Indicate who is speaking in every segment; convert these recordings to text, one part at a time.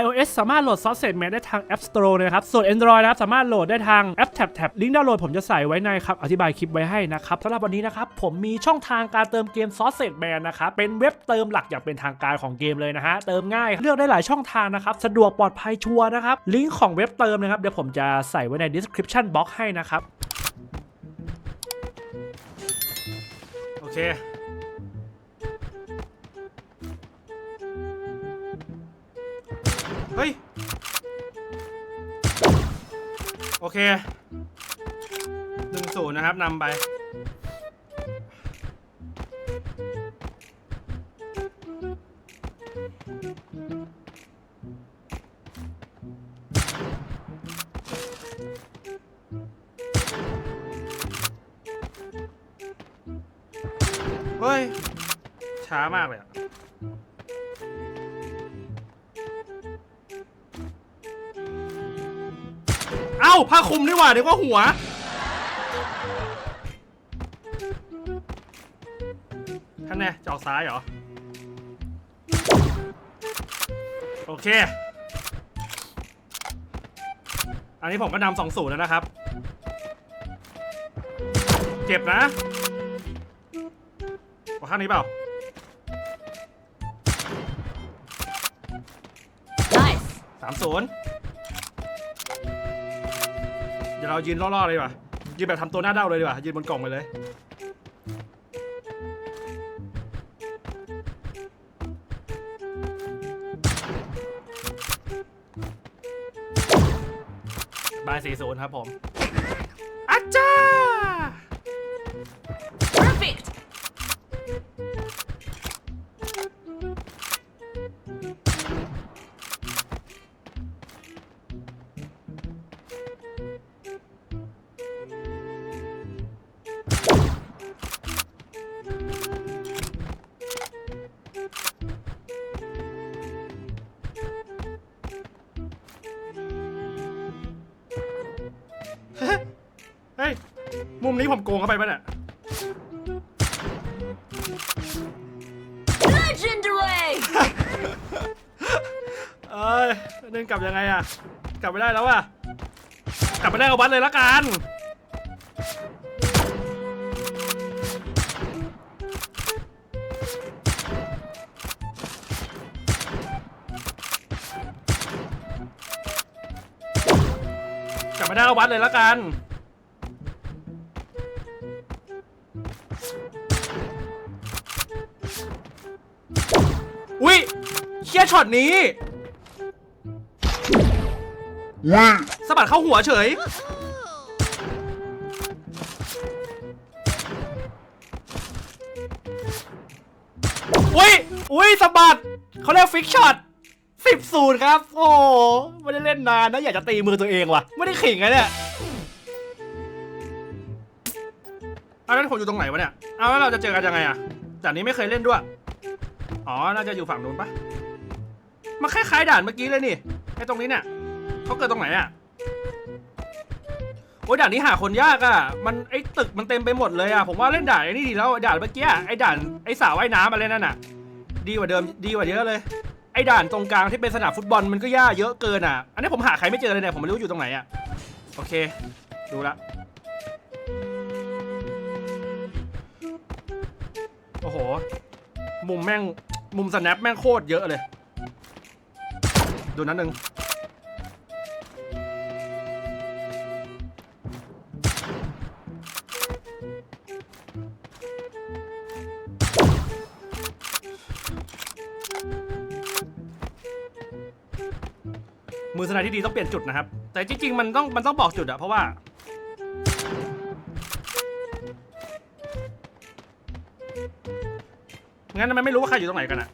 Speaker 1: iOS สามารถโหลด Sausage Man ได้ทาง App Store นะครับ ส่วน Android นะครับสามารถโหลดได้ทางแอป Tap Tap ลิงก์ดาวน์โหลดผมจะใส่ไว้ในครับ อธิบายคลิปไว้ให้นะครับสำหรับวันนี้นะครับ ผมมีช่องทางการเติมเกม Sausage Man นะครับ เป็นเว็บเติมหลักอย่างเป็นทางการของเกมเลยนะฮะ เติมง่าย เลือกได้หลายช่องทางนะครับ สะดวกปลอดภัยชัวร์นะครับ ลิงก์ของเว็บเติมนะครับ เดี๋ยวผมจะใส่ไว้ใน description box ให้นะครับ โอเค เฮ้ย โอเคหนึ่งศูนย์นะครับนำไป เฮ้ย ช้ามากเลยอะ เอ้าผ้าคลุมนี่หว่าเดี๋ยวก็หัว ท่านแน่จะออกซ้ายเหรอ โอเค อันนี้ผมก็นำสองศูนย์แล้วนะครับ เจ็บนะขอข้างนี้เปล่า
Speaker 2: Nice.
Speaker 1: สามศูนย์เดี๋ ยวเรายืนล่อๆเลยดีกว่ายืนแบบทำตัวหน้าเด้าเลยดีกว่ายืนบนกล่องไปเลย บายสี่ศูนย์ครับผม นี้ผมโกงเข้าไปปะเนี่ย
Speaker 2: Legendary.
Speaker 1: เอ้ยเดินกลับยังไงอะกลับไม่ได้แล้วอะกลับไม่ได้เอาวัดเลยละกัน กลับไม่ได้เอาวัดเลยละกัน เชี่ยช็อตนี้สะบัดเข้าหัวเฉย อุ้ย อุ้ยสะบัดเขาเรียกฟิกช็อตสิบศูนย์ครับ โอ้ไม่ได้เล่นนานนะอยากจะตีมือตัวเองว่ะ ไม่ได้ขิงไงเนี่ยเอาแล้วผมอยู่ตรงไหนวะเนี่ย เอาแล้วเราจะเจอกันยังไงอะด่นี้ไม่เคยเล่นด้วย อ๋อ น่าจะอยู่ฝั่งนู้นปะ มันคล้ายๆด่านเมื่อกี้เลยนี่ไอ้ตรงนี้เนี่ยเขาเกิดตรงไหนอะโอ้ยด่านนี้หาคนยากอะมันไอ้ตึกมันเต็มไปหมดเลยอะผมว่าเล่นด่านไอ้นี่ดีแล้วด่านเมื่อกี้ไอ้ด่านไอ้สาวว่ายน้ำอะไรนั่นอะดีกว่าเดิมดีกว่าเยอะเลย ไอ้ด่านตรงกลางที่เป็นสนามฟุตบอลมันก็ยากเยอะเกินอะอันนี้ผมหาใครไม่เจอเลยเนี่ยผมไม่รู้อยู่ตรงไหนอะ โอเค ดูละ โอ้โห มุมแม่งมุมสแนปแม่งโคตรเยอะเลย ดนั้นหนึ่งมือสไนด์ที่ดีต้องเปลี่ยนจุดนะครับ แต่จริงๆ มันต้องมันต้องบอกจุดอะเพราะว่า งั้นมันไม่รู้ว่าใครอยู่ตรงไหนกันอะ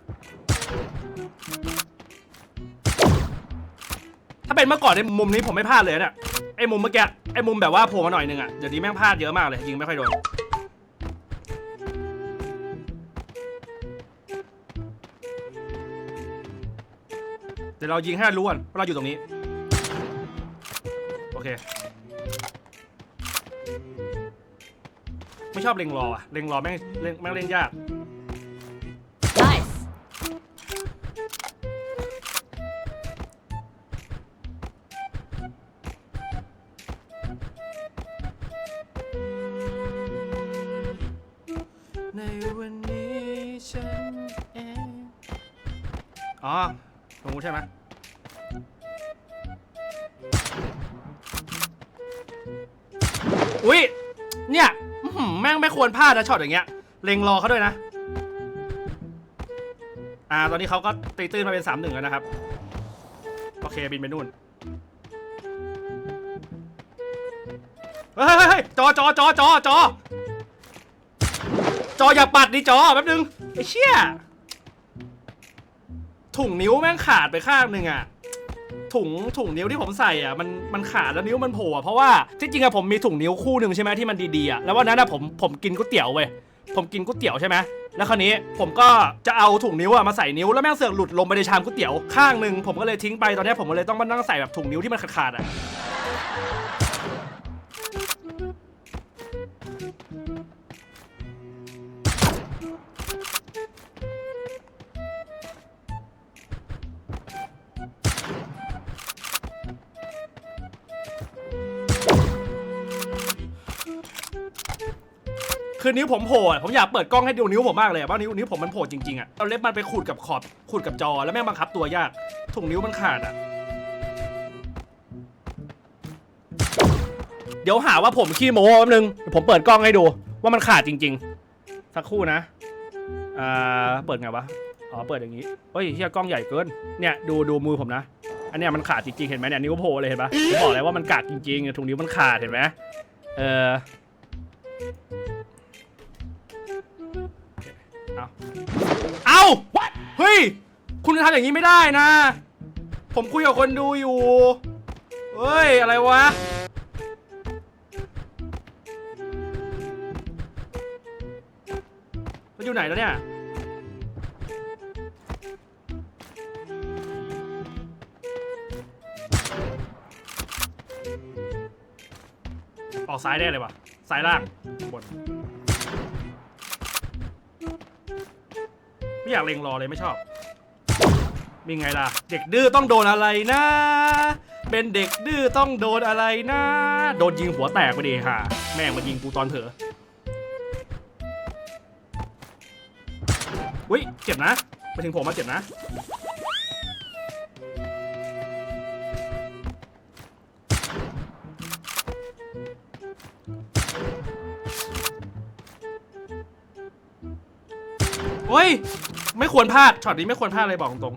Speaker 1: เป็นมื่อก่อนในมุมนี้ผมไม่พลาดเลยเนี่ยไอ้มุมเมื่อกี้ไอ้มุมแบบว่าโผล่มาหน่อยนึงอะเดี๋ยวนี้แม่งพลาดเยอะมากเลยยิงไม่ค่อยโดนเดี๋ยวเรายิงให้รู้ก่อนว่าเราอยู่ตรงนี้ โอเค ไม่ชอบเล็งรออะเล็งรอแม่งเล่นแม่งเล่นยาก อ๋อตรงนู้นใช่ไหมอุ้ยเนี่ยอื้อหือแม่งไม่ควรพลาดนะช็อตอย่างเงี้ย เล็งรอเขาด้วยนะ อ่า ตอนนี้เขาก็ตีตื้นมาเป็นสามหนึ่งแล้วนะครับ โอเค บินไปนู่น เฮ้ยเฮ้ยเฮ้ยจอจอจอจอจอ จออย่าปัดดิจอแป๊บนึงไอ้เชี่ย ถุงนิ้วแม่งขาดไปข้างหนึ่งอะถุงถุงนิ้วที่ผมใส่อะมันมันขาดแล้วนิ้วมันโผล่อะเพราะว่าที่จริงอะผมมีถุงนิ้วคู่หนึ่งใช่ไหมที่มันดีๆอะแล้ววันนั้นอะผมผมกินก๋วยเตี๋ยวเว้ยผมกินก๋วยเตี๋ยวใช่ไหมแล้วคราวนี้ผมก็จะเอาถุงนิ้วอะมาใส่นิ้วแล้วแม่งเสือกหลุดลงไปในชามก๋วยเตี๋ยวข้างหนึ่งผมก็เลยทิ้งไปตอนนี้ผมก็เลยต้องมานั่งใส่แบบถุงนิ้วที่มันขาดๆอะ คือนิ้วผมโผล่อะผมอยากเปิดกล้องให้ดูนิ้วผมมากเลยอะว่านิ้วนิ้วผมมันโผล่จริงๆอะเอาเล็บมันไปขูดกับขอบขูดกับจอแล้วแม่งบังคับตัวยากถุงนิ้วมันขาดอะเดี๋ยวหาว่าผมขี้โม้แป๊บนึงเดี๋ยวผมเปิดกล้องให้ดู ว่ามันขาดจริง ๆ สักครู่นะอ่าเปิดไงวะอ๋อเปิดอย่างนี้เฮ้ยเฮียกล้องใหญ่เกินเนี่ยดูดูมือผมนะ อันเนี้ยมันขาดจริงๆเห็นไหมเนี่ยนิ้วโผล่เลยเห็นปะผมบอกเลยว่ามันขาดจริงๆถุงนิ้วมันขาดเห็นไหมเออ เอาเฮ้ย คุณทำอย่างนี้ไม่ได้นะ ผมคุยกับคนดูอยู่ เฮ้ย อะไรวะ มันอยู่ไหนแล้วเนี่ย ออกซ้ายได้เลยวะซ้ายล่างบน อยากเล็งรอเลยไม่ชอบ มีไงล่ะ เด็กดื้อต้องโดนอะไรนะ เป็นเด็กดื้อต้องโดนอะไรนะ โดนยิงหัวแตกไปดิค่ะ แม่งมายิงกูตอนเถอะอุ้ยเจ็บนะไปถึงผมมาเจ็บนะ โอ้ย ไม่ควรพลาดช็อตนี้ไม่ควรพลาดเลยบอกตรง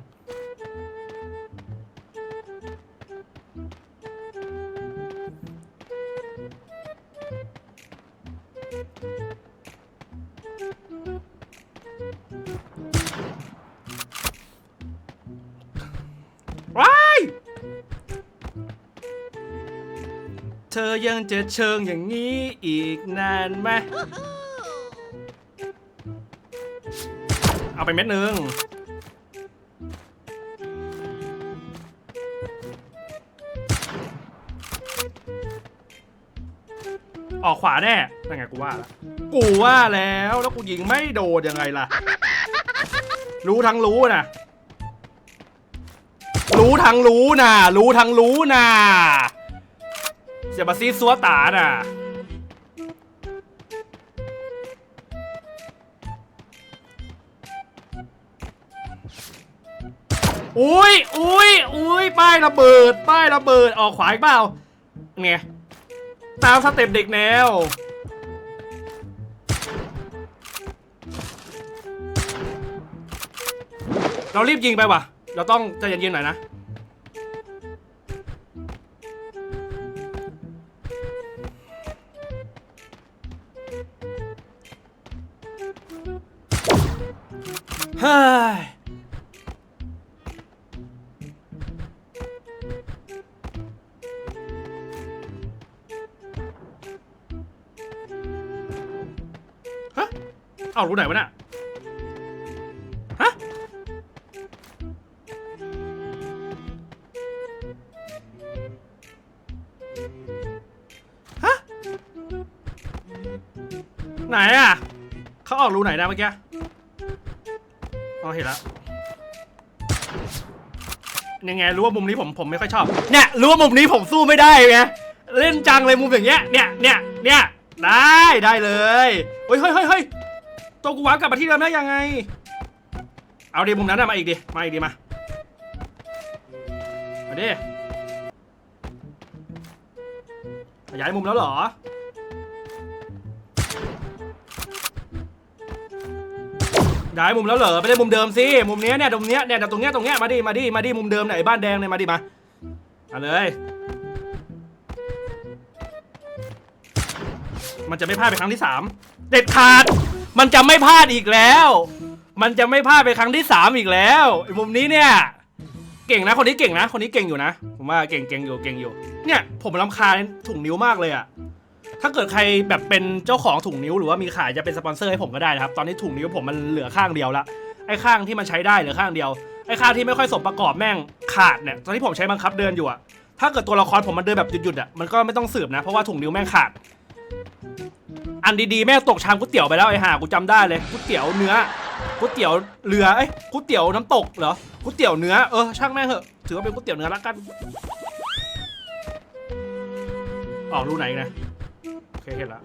Speaker 1: ว้ายเธอยังจะเชิงอย่างนี้อีกนานไหม ไปเม็ดหนึ่งออกขวาแน่นั่นไงกูว่าละกูว่าแล้วแล้วกูยิงไม่โดนยังไงล่ะ รู้ทั้งรู้นะ รู้ทั้งรู้นะ รู้ทั้งรู้นะอย่ามาซีซัวตาน่ะ อุ้ยอุ้ยอุ้ยป้ายระเบิด ป้ายระเบิด ออกขวาอีกเปล่าไงตามสเต็ปเด็กแนว เรารีบยิงไปว่ะ เราต้องใจเย็นๆหน่อยนะ ไหนวะน่ะฮะฮะไหนอะเขาออกรูไหนนะเมื่อกี้อ๋อเห็นแล้วยังไงรู้ว่ามุมนี้ผมผมไม่ค่อยชอบเนี่ยรู้ว่ามุมนี้ผมสู้ไม่ได้ไงเล่นจังเลยมุมอย่างเงี้ยเนี่ยเนี่ยเนี่ยได้ได้เลยเฮ้ยเฮ้ยเฮ้ยเฮ้ย ตัวกูวาร์ปกลับมาที่เดิมได้ยังไง เอาดิมุมนั้นนะมาอีกดิ มาอีกดิมา มาดิขยายมุมแล้วเหรอ ย้ายมุมแล้วเหรอไม่ได้มุมเดิมสิ มุมเนี้ยเนี่ยตรงเนี้ยเนี่ยตรงเนี้ยตรงเนี้ยมาดิมาดิมาดิมุมเดิมไหนบ้านแดงเนี่ยมาดิมามาเลย มันจะไม่พลาดไปครั้งที่สามเด็ดขาด มันจะไม่พลาดอีกแล้ว มันจะไม่พลาดไปครั้งที่สามอีกแล้วไอ้มุมนี้เนี่ย เก่งนะคนนี้เก่งนะ คนนี้เก่งอยู่นะ ผมว่าเก่งเก่งอยู่เก่งอยู่ เนี่ยผมรำคาญถุงนิ้วมากเลยอะถ้าเกิดใครแบบเป็นเจ้าของถุงนิ้วหรือว่ามีขายจะเป็นสปอนเซอร์ให้ผมก็ได้นะครับ ตอนนี้ถุงนิ้วผมมันเหลือข้างเดียวละ ไอ้ข้างที่มันใช้ได้เหลือข้างเดียว ไอ้ข้างที่ไม่ค่อยสมประกอบแม่งขาดเนี่ย ตอนที่ผมใช้บังคับเดินอยู่อะถ้าเกิดตัวละครผมมันเดินแบบหยุดๆอะมันก็ไม่ต้องสืบนะ เพราะว่าถุงนิ้วแม่งขาด อันดีๆแม่ตกชามก๋วยเตี๋ยวไปแล้วไอ้ห่ากูจำได้เลยก๋วยเตี๋ยวเนื้อก๋วยเตี๋ยวเรือเอ้ยก๋วยเตี๋ยวน้ำตกเหรอก๋วยเตี๋ยวเนื้อเออช่างแม่งเหอะถือว่าเป็นก๋วยเตี๋ยวเนื้อละกัน ออกรูไหนอีกนะโอเคเห็นละ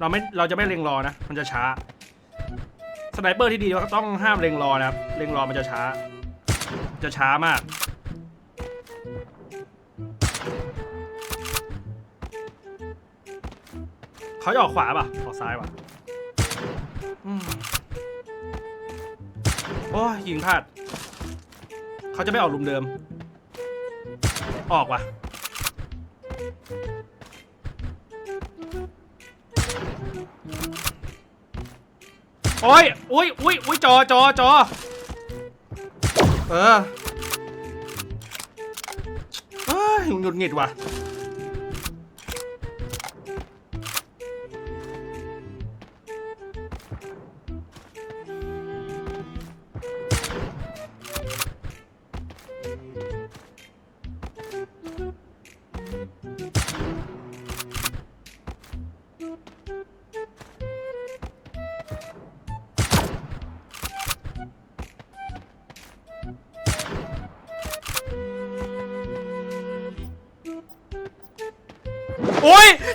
Speaker 1: เราไม่เราจะไม่เล็งรอนะ มันจะช้าสไนเปอร์ที่ดีก็ต้องห้ามเล็งรอนะครับเล็งรอมันจะช้า จะช้ามาก เขาจะออกขวาป่ะ ออกซ้ายป่ะอืมโอ้ยยิงพลาด เขาจะไม่ออกลุมเดิม ออกว่ะ โอ้ยอุ้ยอุ้ยอุ้ยจอจอจอเออเอ้ยหงุดหงิดว่ะ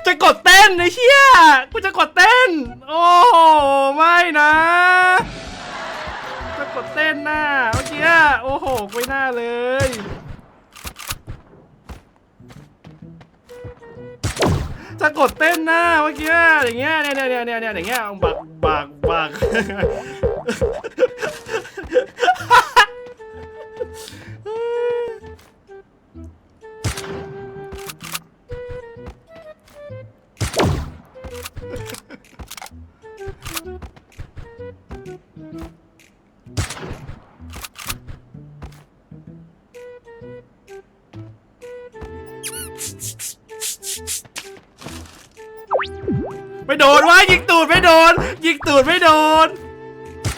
Speaker 1: จะกดเต้นไอ้เชี่ยกูจะกดเต้น โอ้โหไม่นะ จะกดเต้นหน้าเมื่อกี้โอ้โหไม่น่าเลยจะกดเต้นหน้าเมื่อกี้อย่างเงี้ยเนี่ยเนี่ยเนี่ยเนี่ยเนี่ยอย่างเงี้ยบักบักบัก ไม่โดนว้ายยิงตูดไม่โดน ยิงตูดไม่โดน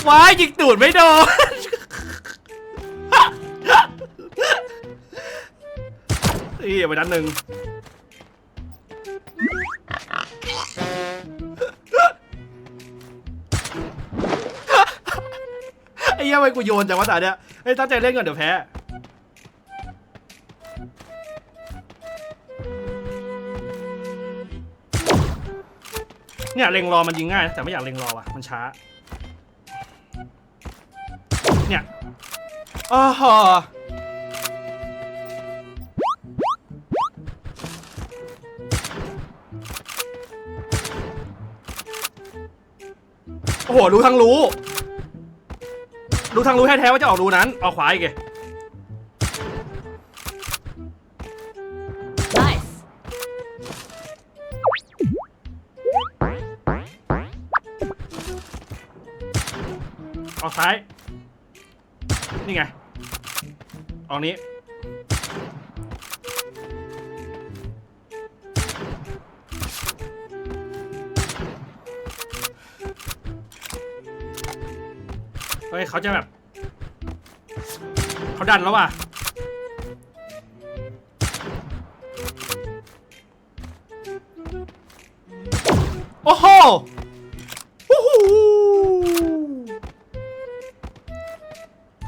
Speaker 1: ว้ายยิงตูดไม่โดน อีไปนัดหนึ่ง เหี้ยังไงกูโยนจังวะแต่เนี้ยเฮ้ตั้งใจเล่นก่อนเดี๋ยวแพ้เนี่ยเล็งรอมันยิงง่ายนะแต่ไม่อยากเล็งรอว่ะมันช้า เนี่ยอ้อหอโอ้โหรู้ทั้งรู้ ดูทางรู้แท้ๆว่าจะออกรูนั้น เอาขวาอีกไง
Speaker 2: Nice.
Speaker 1: ออกซ้าย นี่ไง ออกนี้ เฮ้ยเขาจะแบบเขาดันแล้วว่ะโอ้โห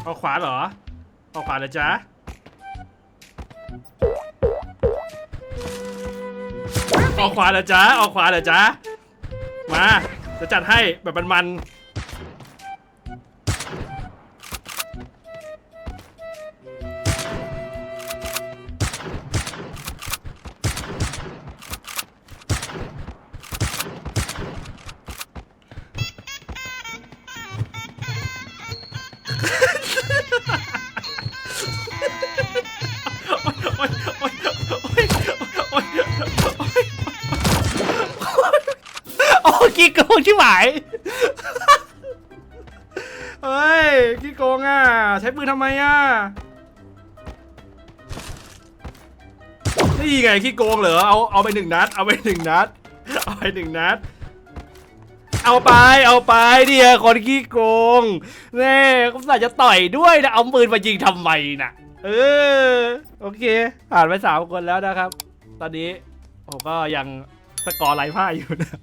Speaker 1: เอาขวาเหรอเอาขวาเลยจ้าเอาขวาเลยจ้าเอาขวาเลยจ้ามา จะจัดให้แบบมัน ใช้ปืนทำไมอะนี่ไงขี้โกงเหรอเอาเอาไปหนึ่งนัด เอาไปหนึ่งนัด เอาไปหนึ่งนัด เอาไปเอาไปเดียคนขี้โกงแน่เขาใส่จะต่อยด้วยนะเอาปืนมายิงทำไมน่ะ เออโอเค ผ่านไปสามคนแล้วนะครับ ตอนนี้ผมก็ยังสกอร์ไร้พ่าอยู่นะ